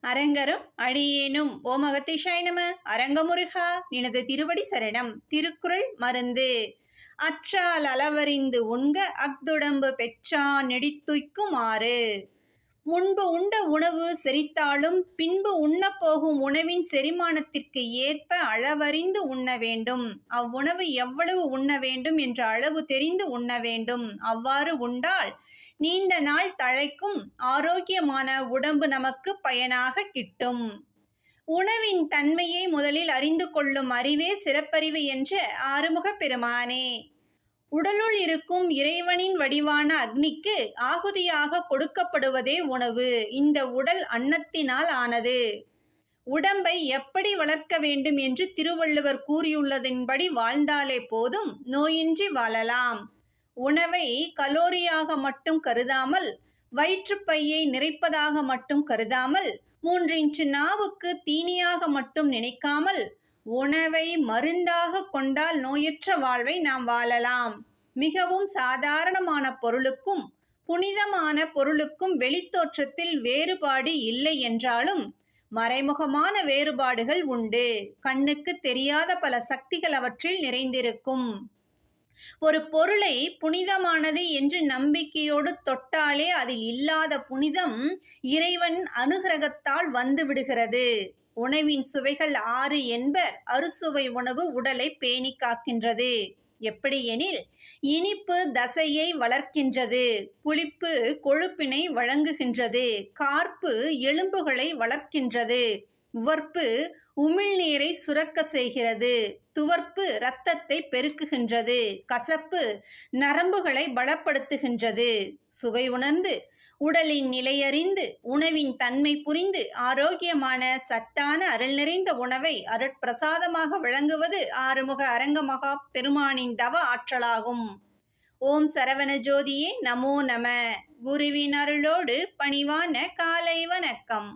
அரங்கரும் அடியேனும். ஓ அகத்திஷாய் நம. அரங்கமுருகா நினது திருவடி சரணம். திருக்குறள் மருந்து. அற்றால் அளவறிந்து உண்க அக்துடம்பு பெற்றான் நெடித்துய்க்குமாறு. முன்பு உண்ட உணவு செரித்தாலும் பின்பு உண்ணப்போகும் உணவின் செரிமானத்திற்கு ஏற்ப அளவறிந்து உண்ண வேண்டும். அவ்வுணவு எவ்வளவு உண்ண வேண்டும் என்ற அளவு தெரிந்து உண்ண வேண்டும். அவ்வாறு உண்டால் நீண்ட நாள் தழைக்கும் ஆரோக்கியமான உடம்பு நமக்கு பயனாக கிட்டும். உணவின் தன்மையை முதலில் அறிந்து கொள்ளும் அறிவே சிறப்பறிவு என்ற ஆறுமுகப் பெருமானே. உடலுள் இருக்கும் இறைவனின் வடிவான அக்னிக்கு ஆகுதியாக கொடுக்கப்படுவதே உணவு. இந்த உடல் அன்னத்தினால் ஆனது. உடம்பை எப்படி வளர்க்க வேண்டும் என்று திருவள்ளுவர் கூறியுள்ளதின்படி வாழ்ந்தாலே போதும் நோயின்றி வாழலாம். உணவை கலோரியாக மட்டும் கருதாமல் வயிற்றுப்பையை நிறைப்பதாக மட்டும் கருதாமல் மூன்று இன்ச்சு நாவுக்கு தீனியாக மட்டும் நினைக்காமல் உணவை மருந்தாக கொண்டால் நோயற்ற வாழ்வை நாம் வாழலாம். மிகவும் சாதாரணமான பொருளுக்கும் புனிதமான பொருளுக்கும் வெளித்தோற்றத்தில் வேறுபாடு இல்லை என்றாலும் மறைமுகமான வேறுபாடுகள் உண்டு. கண்ணுக்கு தெரியாத பல சக்திகள் அவற்றில் நிறைந்திருக்கும். ஒரு பொருளை புனிதமானது என்று நம்பிக்கையோடு தொட்டாலே அதில் இல்லாத புனிதம் இறைவன் அனுகிரகத்தால் வந்துவிடுகிறது. உணவின் சுவைகள் ஆறு என்பர் அறுசுவை உணவு உடலை பேணி காக்கின்றது. எப்படி எனில் இனிப்பு தசையை வளர்க்கின்றது புளிப்பு கொழுப்பினை வழங்குகின்றது கார்ப்பு எலும்புகளை வளர்க்கின்றது உவர்ப்பு உமிழ்நீரை சுரக்க செய்கிறது. துவர்ப்பு இரத்தத்தை பெருக்குகின்றது. கசப்பு நரம்புகளை பலப்படுத்துகின்றது. சுவை உணர்ந்து உடலின் நிலையறிந்து உணவின் தன்மை புரிந்து ஆரோக்கியமான சத்தான அருள் நிறைந்த உணவை அருட்பிரசாதமாக வழங்குவது ஆறுமுக அரங்கமகா பெருமானின் தவ ஆற்றலாகும். ஓம் சரவண ஜோதியே நமோ நம. குருவின் அருளோடு பணிவான காலை வணக்கம்.